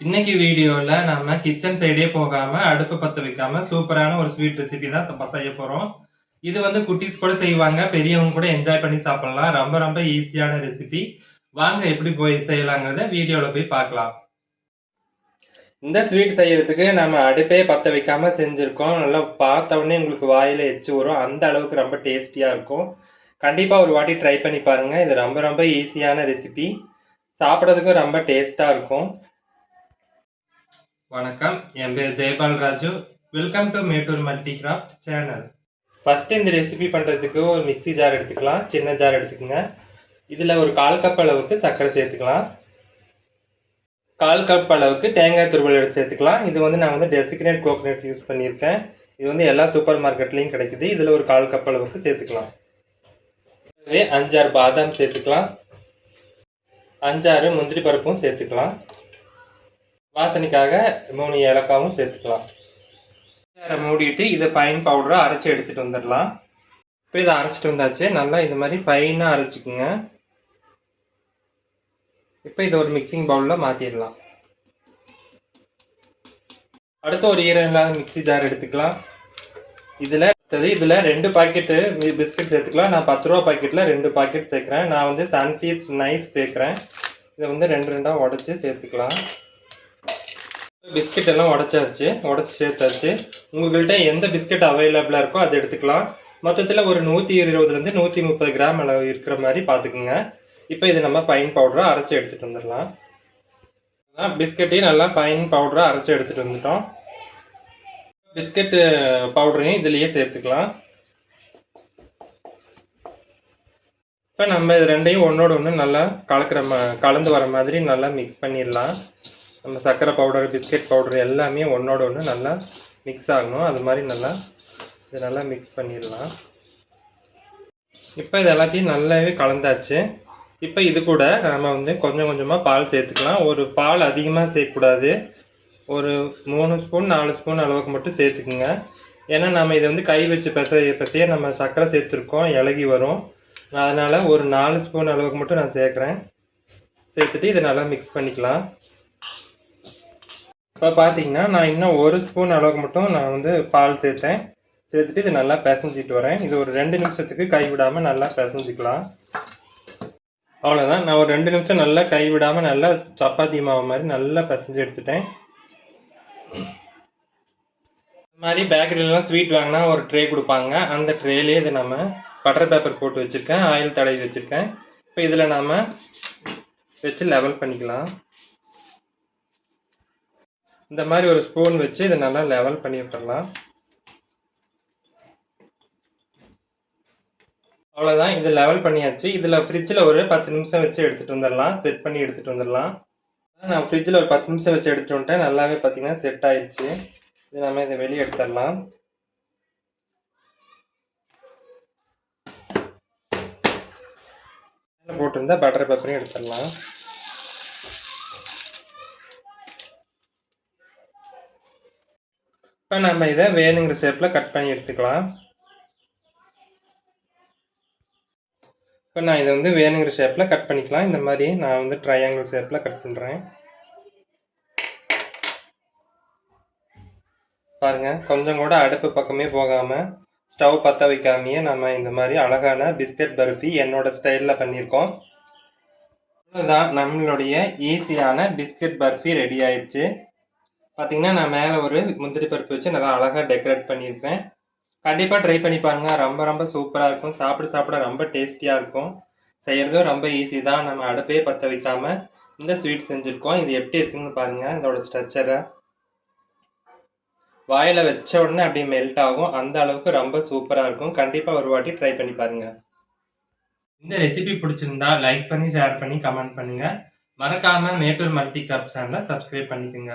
இன்னைக்கு வீடியோவில் நம்ம கிச்சன் சைடே போகாமல் அடுப்பு பற்ற வைக்காமல் சூப்பரான ஒரு ஸ்வீட் ரெசிபி தான் ச- செய்ய போகிறோம் இது வந்து குட்டீஸ் கூட செய்வாங்க பெரியவங்க கூட என்ஜாய் பண்ணி சாப்பிடலாம். ரொம்ப ரொம்ப ஈஸியான ரெசிபி வாங்க எப்படி போய் செய்யலாங்கிறத வீடியோவில் போய் பார்க்கலாம். இந்த ஸ்வீட் செய்யறதுக்கு நம்ம அடுப்பே பற்ற வைக்காமல் செஞ்சுருக்கோம். நல்லா பார்த்த உடனே உங்களுக்கு வாயில் எச்சு வரும். அந்த அளவுக்கு ரொம்ப டேஸ்டியாக இருக்கும். கண்டிப்பாக ஒரு வாட்டி ட்ரை பண்ணி பாருங்கள் இது ரொம்ப ரொம்ப ஈஸியான ரெசிபி சாப்பிட்றதுக்கும் ரொம்ப டேஸ்ட்டாக இருக்கும். வணக்கம். என் பேர் Jayapal Raju. Welcome to Mettur multi craft channel first இந்த ரெசிபி பண்ணுறதுக்கு ஒரு மிக்ஸி ஜார் எடுத்துக்கலாம். சின்ன ஜார் எடுத்துக்கோங்க. இதில் ஒரு கால் கப் அளவுக்கு சர்க்கரை சேர்த்துக்கலாம். கால் கப் அளவுக்கு தேங்காய் துருவல் எடுத்து சேர்த்துக்கலாம். இது வந்து நான் வந்து டெசிக்னேட் கோகனட் யூஸ் பண்ணியிருக்கேன். இது வந்து எல்லா சூப்பர் மார்க்கெட்லேயும் கிடைக்குது. இதில் ஒரு கால் கப் அளவுக்கு சேர்த்துக்கலாம். அஞ்சாறு பாதாம் சேர்த்துக்கலாம். அஞ்சாறு முந்திரி பருப்பும் சேர்த்துக்கலாம். வாசனைக்காக மூணு ஏலக்காவும் சேர்த்துக்கலாம். மூடிட்டு இதை ஃபைன் பவுடராக அரைச்சி எடுத்துகிட்டு வந்துடலாம். இப்போ இதை அரைச்சிட்டு வந்தாச்சு. நல்லா இது மாதிரி ஃபைனாக அரைச்சிக்குங்க. இப்போ இதை ஒரு மிக்சிங் பவுலில் மாற்றிடலாம் அடுத்து ஒரு ஈரம் இல்லாத மிக்ஸி ஜார் எடுத்துக்கலாம். இதில் அடுத்தது இதில் ரெண்டு பாக்கெட்டு பிஸ்கட் சேர்த்துக்கலாம். நான் பத்து ரூபா பாக்கெட்டில் ரெண்டு பாக்கெட் சேர்க்குறேன். நான் வந்து சன்ஃபீஸ் நைஸ் சேர்க்குறேன். இதை வந்து ரெண்டு ரெண்டாக உடச்சி சேர்த்துக்கலாம். பிஸ்கெட் எல்லாம் உடச்சாச்சு உடச்சி சேர்த்தாச்சு. உங்கள்கிட்ட எந்த பிஸ்கட் அவைலபிளாக இருக்கோ அதை எடுத்துக்கலாம். மொத்தத்தில் ஒரு நூற்றி இருபதுலேருந்து நூற்றி முப்பது கிராம் அளவு இருக்கிற மாதிரி பார்த்துக்குங்க. இப்போ இது நம்ம பைன் பவுடராக அரைச்சி எடுத்துகிட்டு வந்துடலாம். பிஸ்கட்டையும் நல்லா பைன் பவுடராக அரைச்சி எடுத்துகிட்டு வந்துட்டோம். பிஸ்கெட்டு பவுடரையும் இதுலேயே சேர்த்துக்கலாம். இப்போ நம்ம இது ரெண்டையும் ஒன்றோட ஒன்று நல்லா கலக்கிற கலந்து வர மாதிரி நல்லா மிக்ஸ் பண்ணிடலாம். நம்ம சர்க்கரை பவுடர் பிஸ்கட் பவுடர் எல்லாமே ஒன்றோட ஒன்று நல்லா மிக்ஸ் ஆகணும். அது மாதிரி நல்லா இது நல்லா மிக்ஸ் பண்ணிடலாம். இப்போ இது எல்லாத்தையும் நல்லாவே கலந்தாச்சு. இப்போ இது கூட நாம் வந்து கொஞ்சம் கொஞ்சமாக பால் சேர்த்துக்கலாம். ஒரு பால் அதிகமாக சேர்க்கக்கூடாது. ஒரு மூணு ஸ்பூன் நாலு ஸ்பூன் அளவுக்கு மட்டும் சேர்த்துக்குங்க. ஏன்னா நம்ம இதை வந்து கை வச்சு பெசைய பெசைய நம்ம சர்க்கரை சேர்த்துருக்கோம். இலகி வரும். அதனால் ஒரு நாலு ஸ்பூன் அளவுக்கு மட்டும் நான் சேர்க்குறேன். சேர்த்துட்டு இதை நல்லா மிக்ஸ் பண்ணிக்கலாம். இப்போ பார்த்தீங்கன்னா நான் இன்னும் ஒரு ஸ்பூன் அளவுக்கு மட்டும் நான் வந்து பால் சேர்த்தேன். சேர்த்துட்டு இது நல்லா பிசைஞ்சிட்டு வரேன். இது ஒரு ரெண்டு நிமிஷத்துக்கு கைவிடாமல் நல்லா பிசைஞ்சிக்கலாம். அவ்வளோதான் நான் ஒரு ரெண்டு நிமிஷம் நல்லா கைவிடாமல் நல்லா சப்பாத்தி மாவு மாதிரி நல்லா பிசைஞ்சு எடுத்துட்டேன். இந்த மாதிரி பேக்கரியிலலாம் ஸ்வீட் வாங்கினா ஒரு ட்ரே கொடுப்பாங்க. அந்த ட்ரேலேயே இது நம்ம பட்டர் பேப்பர் போட்டு வச்சுருக்கேன். ஆயில் தடவி வச்சுருக்கேன். இப்போ இதில் நாம் வச்சு லெவல் பண்ணிக்கலாம். இந்த மாதிரி ஒரு ஸ்பூன் வச்சு இதை நல்லா லெவல் பண்ணி விட்டுடலாம் அவ்வளோதான் இது லெவல் பண்ணியாச்சு. இதில் ஃப்ரிட்ஜில் ஒரு பத்து நிமிஷம் வச்சு எடுத்துகிட்டு வந்துடலாம். செட் பண்ணி எடுத்துகிட்டு வந்துடலாம். நான் ஃப்ரிட்ஜில் ஒரு பத்து நிமிஷம் வச்சு எடுத்துகிட்டு வந்துட்டேன். நல்லாவே பார்த்தீங்கன்னா செட் ஆயிடுச்சு. இது நம்ம இதை வெளியே எடுத்துடலாம். போட்டிருந்தா பட்டர் பேப்பரையும் எடுத்துடலாம். இப்போ நம்ம இதை வேணுங்கிற ஷேப்பில் கட் பண்ணி எடுத்துக்கலாம். இப்போ நான் இதை வந்து வேணுங்கிற ஷேப்பில் கட் பண்ணிக்கலாம். இந்த மாதிரி நான் வந்து ட்ரையாங்கிள் ஷேப்பில் கட் பண்ணுறேன் பாருங்கள் கொஞ்சம் கூட அடுப்பு பக்கமே போகாமல் ஸ்டவ் பற்ற வைக்காமையே நம்ம இந்த மாதிரி அழகான பிஸ்கட் பர்ஃபி என்னோட ஸ்டைலில் பண்ணியிருக்கோம். அவ்வளோதான் நம்மளுடைய ஈஸியான பிஸ்கட் பர்ஃபி ரெடி ஆயிடுச்சு. பார்த்தீங்கன்னா நான் மேலே ஒரு முந்திரி பருப்பு வச்சு நல்லா அழகாக டெக்கரேட் பண்ணியிருக்கேன். கண்டிப்பாக ட்ரை பண்ணி பாருங்க. ரொம்ப ரொம்ப சூப்பராக இருக்கும். சாப்பிட சாப்பிட ரொம்ப டேஸ்டியாக இருக்கும். செய்கிறதும் ரொம்ப ஈஸி தான். நம்ம அடுப்பே பற்ற வைக்காமல் இந்த ஸ்வீட் செஞ்சுருக்கோம். இது எப்படி இருக்குன்னு பாருங்கள் இதோட ஸ்ட்ரக்சரை வாயில் வச்ச உடனே அப்படியே மெல்ட் ஆகும். அந்த அளவுக்கு ரொம்ப சூப்பராக இருக்கும். கண்டிப்பாக ஒரு வாட்டி ட்ரை பண்ணி பாருங்கள் இந்த ரெசிபி பிடிச்சிருந்தா லைக் பண்ணி ஷேர் பண்ணி கமெண்ட் பண்ணுங்கள் மறக்காமல் மேட்டூர் மல்டி கிராஃப்ட் சேனலை சப்ஸ்கிரைப் பண்ணிக்கோங்க.